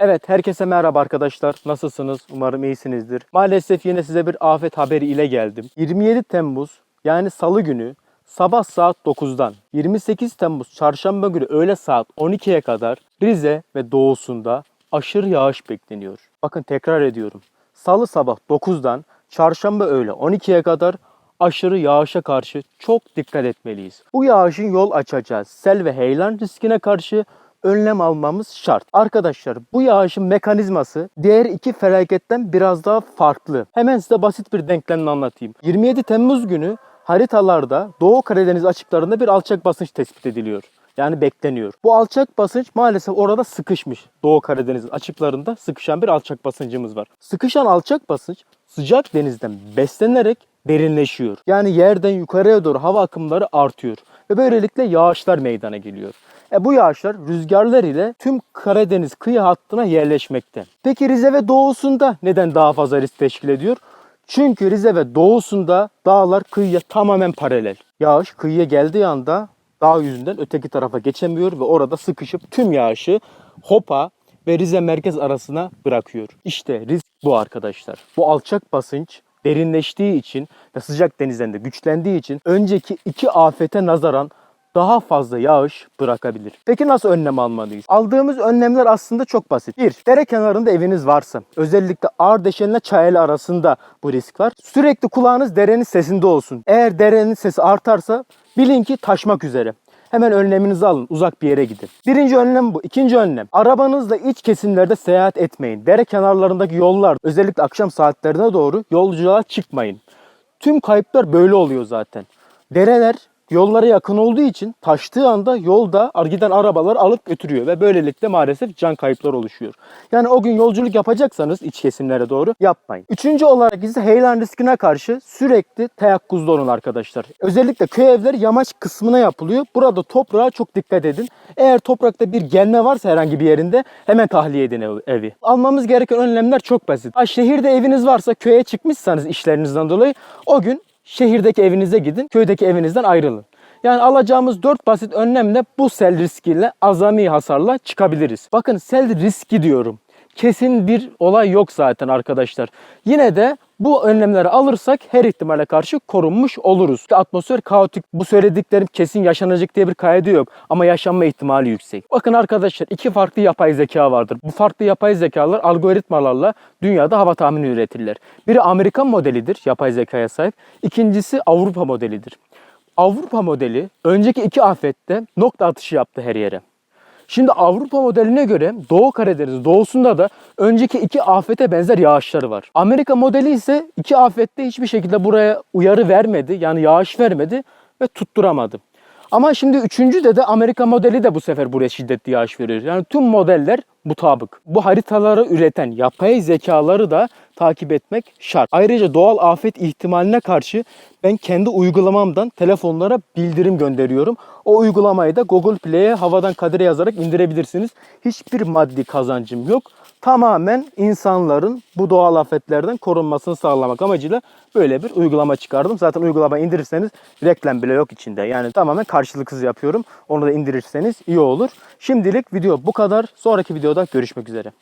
Evet, herkese merhaba arkadaşlar. Nasılsınız? Umarım iyisinizdir. Maalesef yine size bir afet haberi ile geldim. 27 Temmuz yani Salı günü sabah saat 9'dan 28 Temmuz Çarşamba günü öğle saat 12'ye kadar Rize ve doğusunda aşırı yağış bekleniyor. Bakın tekrar ediyorum. Salı sabah 9'dan Çarşamba öğle 12'ye kadar aşırı yağışa karşı çok dikkat etmeliyiz. Bu yağışın yol açacağı sel ve heyelan riskine karşı önlem almamız şart. Arkadaşlar bu yağışın mekanizması diğer iki felaketten biraz daha farklı. Hemen size basit bir denklemle anlatayım. 27 Temmuz günü haritalarda Doğu Karadeniz açıklarında bir alçak basınç tespit ediliyor. Yani bekleniyor. Bu alçak basınç maalesef orada sıkışmış. Doğu Karadeniz açıklarında sıkışan bir alçak basıncımız var. Sıkışan alçak basınç sıcak denizden beslenerek derinleşiyor. Yani yerden yukarıya doğru hava akımları artıyor. Ve böylelikle yağışlar meydana geliyor. E bu yağışlar rüzgarlar ile tüm Karadeniz kıyı hattına yerleşmekte. Peki Rize ve doğusunda neden daha fazla risk teşkil ediyor? Çünkü Rize ve doğusunda dağlar kıyıya tamamen paralel. Yağış kıyıya geldiği anda dağ yüzünden öteki tarafa geçemiyor ve orada sıkışıp tüm yağışı Hopa ve Rize merkez arasına bırakıyor. İşte risk bu arkadaşlar. Bu alçak basınç derinleştiği için ve sıcak denizden de güçlendiği için önceki iki afete nazaran daha fazla yağış bırakabilir. Peki nasıl önlem almalıyız? Aldığımız önlemler aslında çok basit. 1. Dere kenarında eviniz varsa, özellikle Ardeşen ile Çayeli arasında bu risk var. Sürekli kulağınız derenin sesinde olsun. Eğer derenin sesi artarsa bilin ki taşmak üzere. Hemen önleminizi alın. Uzak bir yere gidin. Birinci önlem bu. İkinci önlem. Arabanızla iç kesimlerde seyahat etmeyin. Dere kenarlarındaki yollar özellikle akşam saatlerine doğru yolculuğa çıkmayın. Tüm kayıplar böyle oluyor zaten. Dereler yollara yakın olduğu için taştığı anda yolda giden arabalar alıp götürüyor ve böylelikle maalesef can kayıpları oluşuyor. Yani o gün yolculuk yapacaksanız iç kesimlere doğru yapmayın. Üçüncü olarak ise heyelan riskine karşı sürekli teyakkuzda olun arkadaşlar. Özellikle köy evleri yamaç kısmına yapılıyor. Burada toprağa çok dikkat edin. Eğer toprakta bir gelme varsa herhangi bir yerinde hemen tahliye edin ev- evi. Almamız gereken önlemler çok basit. Ha, şehirde eviniz varsa köye çıkmışsanız işlerinizden dolayı o gün şehirdeki evinize gidin, köydeki evinizden ayrılın. Yani alacağımız 4 basit önlemle bu sel riskiyle azami hasarla çıkabiliriz. Bakın sel riski diyorum. Kesin bir olay yok zaten arkadaşlar. Yine de bu önlemleri alırsak her ihtimale karşı korunmuş oluruz. Atmosfer kaotik. Bu söylediklerim kesin yaşanacak diye bir kaydı yok. Ama yaşanma ihtimali yüksek. Bakın arkadaşlar iki farklı yapay zeka vardır. Bu farklı yapay zekalar algoritmalarla dünyada hava tahmini üretirler. Biri Amerikan modelidir yapay zekaya sahip. İkincisi Avrupa modelidir. Avrupa modeli önceki iki afette nokta atışı yaptı her yere. Şimdi Avrupa modeline göre Doğu Karadeniz doğusunda da önceki iki afete benzer yağışları var. Amerika modeli ise iki afette hiçbir şekilde buraya uyarı vermedi. Yani yağış vermedi ve tutturamadı. Ama şimdi üçüncü de de Amerika modeli de bu sefer buraya şiddetli yağış veriyor. Yani tüm modeller mutabık. Bu haritaları üreten yapay zekaları da takip etmek şart. Ayrıca doğal afet ihtimaline karşı ben kendi uygulamamdan telefonlara bildirim gönderiyorum. O uygulamayı da Google Play'e havadan kadere yazarak indirebilirsiniz. Hiçbir maddi kazancım yok. Tamamen insanların bu doğal afetlerden korunmasını sağlamak amacıyla böyle bir uygulama çıkardım. Zaten uygulama indirirseniz reklam bile yok içinde. Yani tamamen karşılıksız yapıyorum. Onu da indirirseniz iyi olur. Şimdilik video bu kadar. Sonraki videoda görüşmek üzere.